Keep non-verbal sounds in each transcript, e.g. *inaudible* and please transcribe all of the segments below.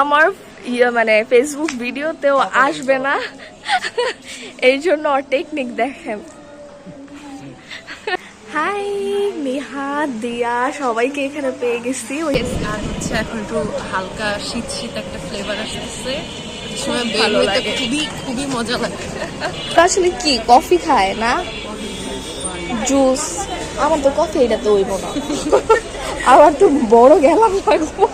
আমার ইয়ে মানে ফেসবুক ভিডিওতেও আসবে না। এই জন্য ওর টেকনিক দেখেন। হাই নেহা দিয়া সবাইকে এখানে পেয়ে গেছি। ওই আর হচ্ছে এখন একটু হালকা শীত শীত একটা ফ্লেভার আসতেছে। খুবই খুবই মজা লাগে। আসলে কি কফি খায় না? জুস আমার তো কফি এটা তো হইব না। আবার তো বড় গেলাম লাগবো।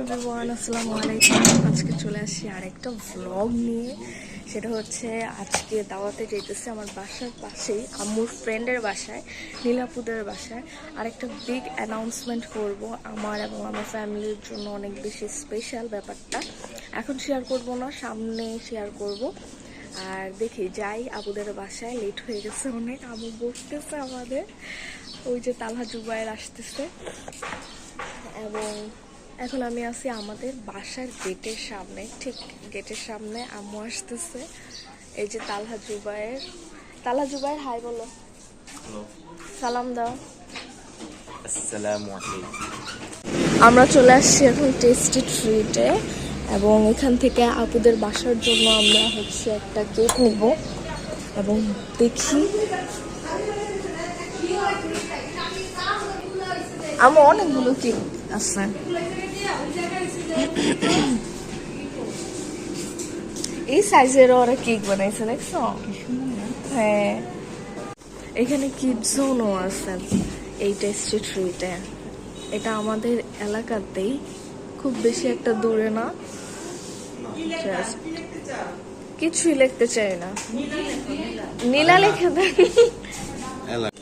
এভরিওয়ান আসসালামু আলাইকুম। আজকে চলে আসি আরেকটা ভ্লগ নিয়ে। সেটা হচ্ছে আজকে দাওয়াতে যেতেছে আমার বাসার পাশেই, আম্মুর ফ্রেন্ডের বাসায়, নীলাপুদের বাসায়। আরেকটা বিগ অ্যানাউন্সমেন্ট করব আমার এবং আমার ফ্যামিলির জন্য অনেক বেশি স্পেশাল ব্যাপারটা। এখন শেয়ার করব না, সামনে শেয়ার করব। আর দেখি, যাই, আবুদের বাসায় লেট হয়ে গেছে অনেক। আবু বসতেছে আমাদের। ওই যে তালহা জুবাইর আসতেছে। এবং এখন আমি আছি আমাদের বাসার গেটের সামনে ঠিক গেটের সামনে আম্মু আসতেছে। এই যে তালহা জুবাইয়ের তালহা জুবাইয়ের হাই বলো। সালাম দাও। আমরা চলে আসছি এখন টেস্টি ট্রিটে এবং এখান থেকে আপুদের বাসার জন্য আমরা হচ্ছে একটা কেক নিব এবং দেখি। আমার অনেকগুলো কেক আছে। এই সাইজের ওরা কেক বানাইছে, দেখছ? হ্যাঁ। এখানে কিড জোনও আছে। এই টেস্টি ট্রিটে এটা আমাদের এলাকাতেই খুব বেশি একটা দূরে না। কিছুই লিখতে চাই না। নীলা লিখে দেন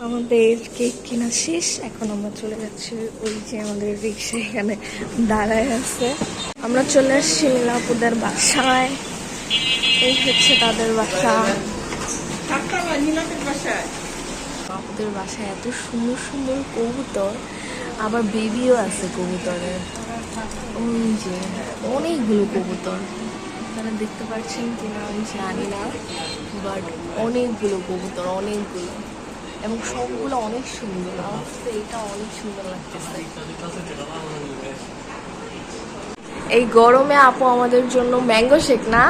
আমাদের কেক কিনা শেষ। এখন আমরা চলে যাচ্ছি ওই যে আমাদের রিক্সা এখানে দাঁড়ায় আছে। আমরা চলে আসছি নীলাপুদের বাসায়। এই হচ্ছে তাদের বাসা। আমাদের বাসায় এত সুন্দর সুন্দর কবুতর, আবার বেবিও আছে কবুতরের ওই যে অনেকগুলো কবুতর। আপনারা দেখতে পাচ্ছেন কিনা আমি জানি না বাট অনেকগুলো কবুতর, অনেকগুলো। এবং সবগুলো অনেক সুন্দর। আমার কাছে এটা অনেক সুন্দর লাগতেছে। এই গরমে আপু আমাদের জন্য ম্যাঙ্গো শেক না?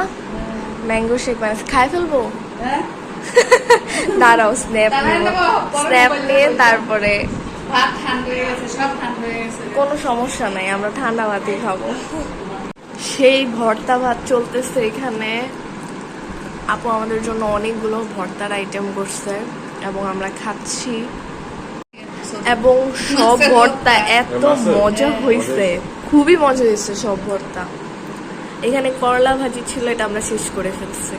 ম্যাঙ্গো শেক মানে খাই ফেলব? দাঁড়াও স্ন্যাপ স্ন্যাপ নিয়ে তারপরে। হয়ে হয়ে কোনো সমস্যা নাই আমরা ঠান্ডা ভাতই খাব। সেই ভর্তা ভাত চলতেছে এখানে। আপু আমাদের জন্য অনেকগুলো ভর্তার আইটেম করছে। এবং আমরা খাচ্ছি। এবং সব *laughs* ভর্তা এত মজা হয়েছে। খুবই মজা হয়েছে সব ভর্তা। এখানে করলা ভাজি ছিল এটা আমরা শেষ করে ফেলছি।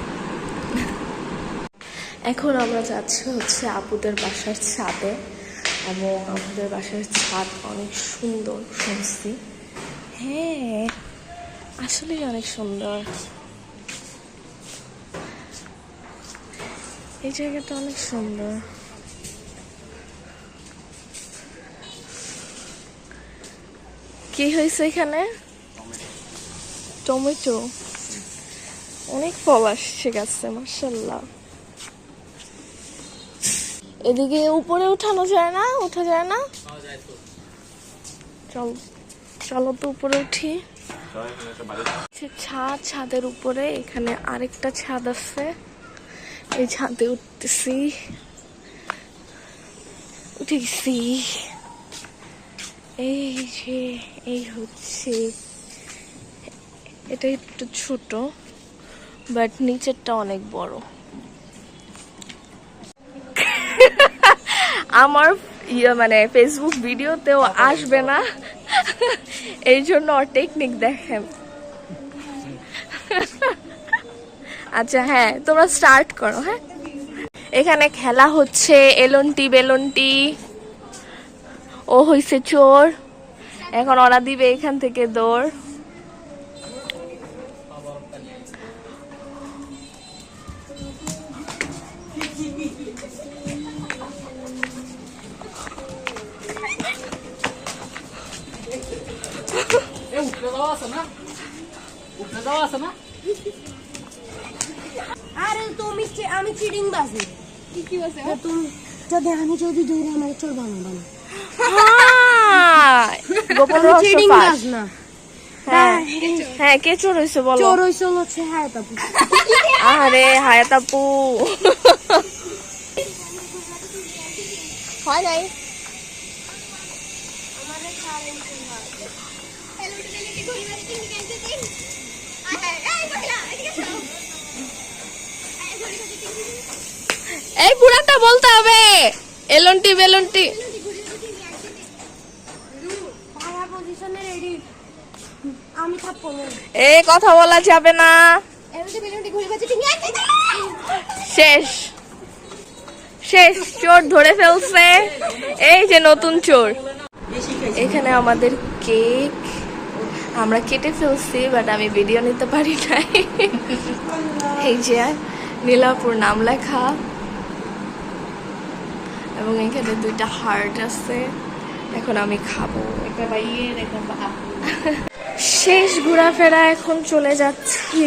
এখন আমরা যাচ্ছি হচ্ছে আপুদের বাসার ছাদে। এবং আমাদের বাসার ছাদ অনেক সুন্দর শুনছি। হ্যাঁ আসলেই অনেক সুন্দর। এই জায়গাটা অনেক সুন্দর। কি হয়েছে এখানে? টমেটো। অনেক ফল আসছে গাছে মার্শাল্লাহ এদিকে উপরে উঠানো যায় না? উঠা যায় না? চল চলো তো উপরে উঠি। ছাদ ছাদের উপরে এখানে আরেকটা ছাদ আছে। এই ছাদে উঠতেছি। উঠে গেছি এই যে এই হচ্ছে। এটা একটু ছোট বাট নিচেরটা অনেক বড়। আমার ইয়ে মানে ফেসবুক ভিডিওতেও আসবে না। এই জন্য টেকনিক দেখেন আচ্ছা হ্যাঁ তোমরা স্টার্ট করো হ্যাঁ? এখানে খেলা হচ্ছে, এলন্টি, বেলন্টি। ও হইছে চোর। এখন ওরা দিবে এখান থেকে দৌড়। আরে তুমি আমি চিডিং বাজি। কি বাজে তুমি যদি আমি যদি দৌড়ে আমার চোর বানাবো না। হ্যাঁ, গোপন ফাঁস। বাজ না হ্যাঁ হ্যাঁ। কে চোর হয়েছে বলো? চোর হইছে হচ্ছে হ্যাঁ তাপু আরে হায়াত আপু। হয় নাই। এই পুরাটা বলতে হবে। এলন্টি বেলন্টি। এই কথা বলা যাবে না। শেষ। শেষ, চোর ধরে ফেলছে। এই যে নতুন চোর। এখানে আমাদের কেক। আমরা কেটে ফেলছি বাট আমি ভিডিও নিতে পারি নাই। এই যে নীলাপুর নাম লেখা। এবং এখানে দুইটা হার্ট আছে। এখন আমি খাব। একটা বাইয়ের একটা শেষ ঘোরাফেরা এখন চলে যাচ্ছি।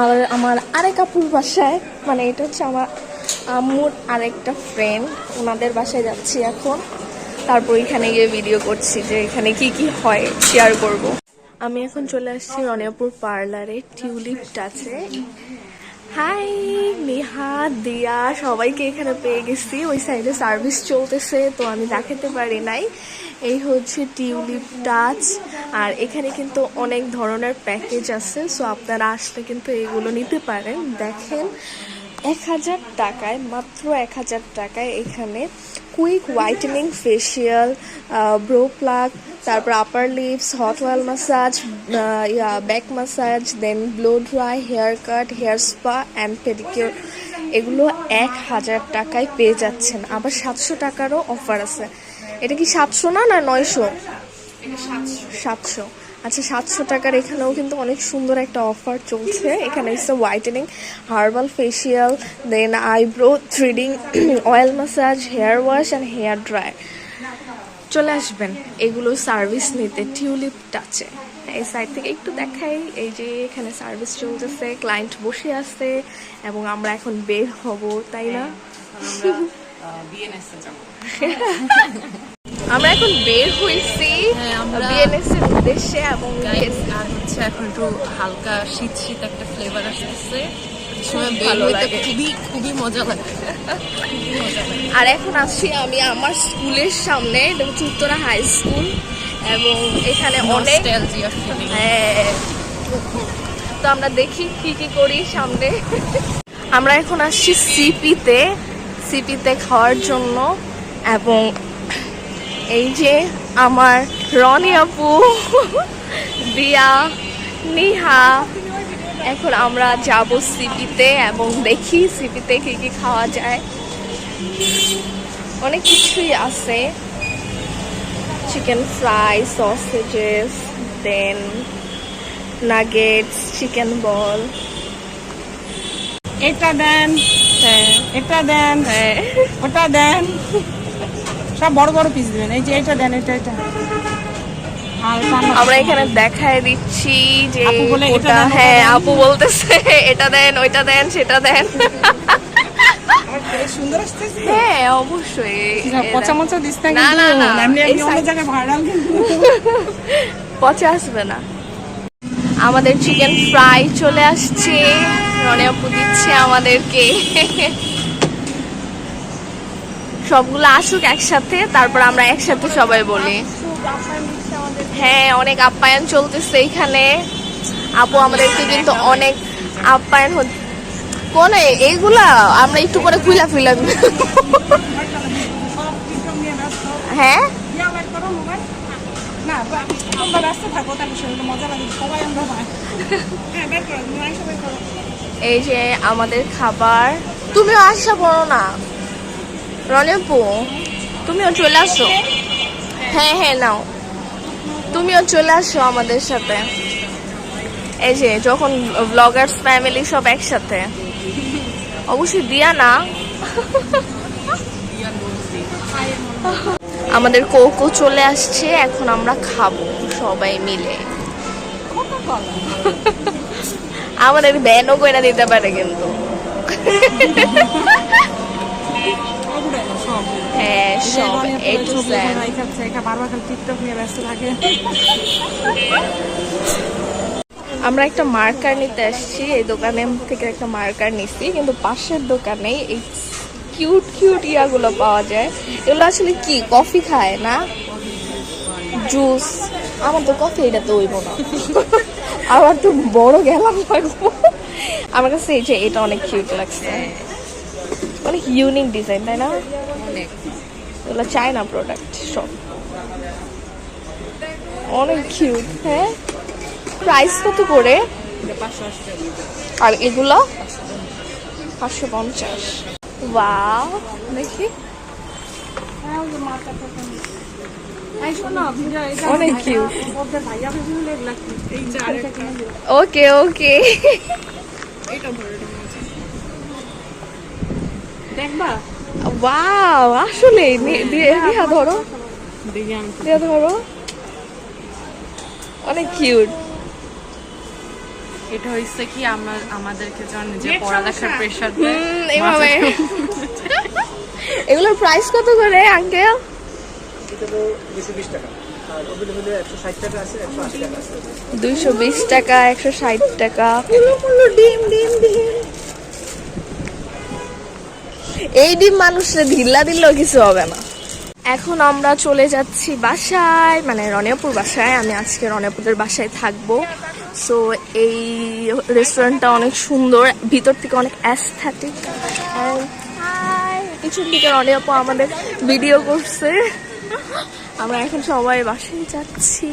আর আমার আরেক আপুর বাসায়। মানে এটা হচ্ছে আমার আম্মুর আরেকটা ফ্রেন্ড ওনাদের বাসায় যাচ্ছি এখন। তারপর এখানে গিয়ে ভিডিও করছি যে এখানে কি কি হয়। শেয়ার করব। আমি এখন চলে আসছি রনিয়াপুর পার্লারে টিউলিপ টাচে হাই নেহা দিয়া সবাইকে এখানে পেয়ে গেছি। ওই সাইডে সার্ভিস চলতেছে, তো আমি দেখাতে পারি নাই। এই হচ্ছে টিউলিপ টাচ। আর এখানে কিন্তু অনেক ধরনের প্যাকেজ আছে সো আপনারা আসলে কিন্তু এগুলো নিতে পারেন। দেখেন, এক হাজার টাকায়, মাত্র এক হাজার টাকায় এখানে quick whitening facial brow pluck তারপর upper lips hot oil massage back massage then blow dry hair cut hair spa and pedicure এগুলো এক হাজার টাকায় পেয়ে যাচ্ছেন। আবার সাতশো টাকারও অফার আছে। এটা কি সাতশো না না নয়শো? সাতশো। আচ্ছা সাতশো টাকার এখানেও কিন্তু অনেক সুন্দর একটা অফার চলছে। এখানে হচ্ছে whitening herbal facial then eyebrow threading oil massage hair wash and hair dry চলে আসবেন। এগুলো সার্ভিস নিতে টিউলিপ টাচে এই সাইড থেকে একটু দেখাই। এই যে এখানে সার্ভিস চলতেছে ক্লায়েন্ট বসে আছে এবং আমরা এখন বের হব তাই না? আমরা এখন বের হ্যাঁ, আমরা- বিএনএস এর উদ্দেশ্যে এবং আর হচ্ছে এখন একটু হালকা শীত শীত একটা ফ্লেভার আসতেছে। আর এখন আসছি আমি আমার স্কুলের সামনে এটা হচ্ছে উত্তরা হাই স্কুল এবং এখানে অনেক। হ্যাঁ। তো আমরা দেখি কি কি করি সামনে। আমরা এখন আসছি সিপিতে সিপিতে খাওয়ার জন্য এবং এই যে আমার রনি আপু দিয়া নিহা। এখন আমরা যাব সিপিতে এবং দেখি সিপিতে কি কি খাওয়া যায়। অনেক কিছুই আছে। Chicken fry sausages then nuggets chicken ball এটা দেন এটা দেন ওটা দেন সব বড় বড় পিস দিবেন। এই যে এটা দেন এটা এটা আমরা- এখানে দেখায় দিচ্ছি যে আপু বলে এটা হ্যাঁ আপু বলতেছে *laughs* এটা দেন ওইটা দেন সেটা দেন। *laughs* সুন্দর আসতেছে হ্যাঁ অবশ্যই। পচা মচা দিস না না, না, না, এমনি এমনি অন্য জায়গায় ভাইরাল *laughs* পচে আসবে না। আমাদের চিকেন ফ্রাই চলে আসছে। রনে আপু দিচ্ছে আমাদেরকে। *laughs* সবগুলো আসুক একসাথে তারপর আমরা একসাথে সবাই বলি। হ্যাঁ অনেক আপ্যায়ন চলতেছে এখানে। আপু আমাদেরকে কিন্তু অনেক আপ্যায়ন হচ্ছে। কোন এইগুলা আমরা একটু পরে খুলা ফিলাম। হ্যাঁ? হ্যাঁ এই যে আমাদের খাবার। তুমিও আসা পড়ো না। রনেপু তুমিও চলে আসো। হ্যাঁ হ্যাঁ নাও। তুমিও চলে আসো আমাদের সাথে। এই যে যখন ব্লগার্স ফ্যামিলি সব একসাথে। অবশ্যই দিয়া না। আমাদের কোকো চলে আসছে, এখন আমরা খাব সবাই মিলে। আমাদের ব্যানও করে দিতে পারে কিন্তু। হ্যাঁ সব এ টু আমরা একটা মার্কার নিতে আসছি এই দোকানে থেকে একটা মার্কার নিচ্ছি কিন্তু পাশের দোকানে এই কিউট কিউট ইয়াগুলো পাওয়া যায়। এগুলো আসলে কি কফি খায় না? জুস? আমার তো কফি এটা তো হইব না। *laughs* আবার তো বড় গেলাম লাগবো আমার কাছে এই যে এটা অনেক কিউট লাগছে। অনেক ইউনিক ডিজাইন তাই না? অনেক এগুলো চায়না প্রোডাক্ট সব। অনেক কিউট হ্যাঁ? প্রাইস কত করে? আর এগুলো? পাঁচশো পঞ্চাশ। বা দেখি। অনেক কিউট ওকে ওকে। আসলে ধরো। ধরো। অনেক কিউট এটা হচ্ছে কি আমার আমাদেরকে যখন যে পড়ালেখার হুম এভাবে। এগুলোর প্রাইস কত করে আঙ্কেল দুইশো বিশ টাকা। একশো ষাট টাকা ডিম ডিম ডিম। এই ডিম মানুষরা ঢিল্লা দিলেও কিছু হবে না। এখন আমরা চলে যাচ্ছি বাসায় মানে রনিয়াপুর বাসায়। আমি আজকে রনিয়াপুরের বাসায় থাকব। সো এই রেস্টুরেন্টটা অনেক সুন্দর। ভিতর থেকে অনেক অ্যাস্থেটিক পিছন থেকে রনিয়াপু আমাদের ভিডিও করছে। আমরা এখন সবাই বাসায় যাচ্ছি।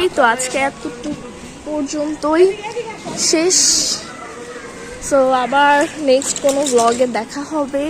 এই তো আজকে এতটুকু পর্যন্তই শেষ। সো আবার নেক্সট কোনো ব্লগে দেখা হবে।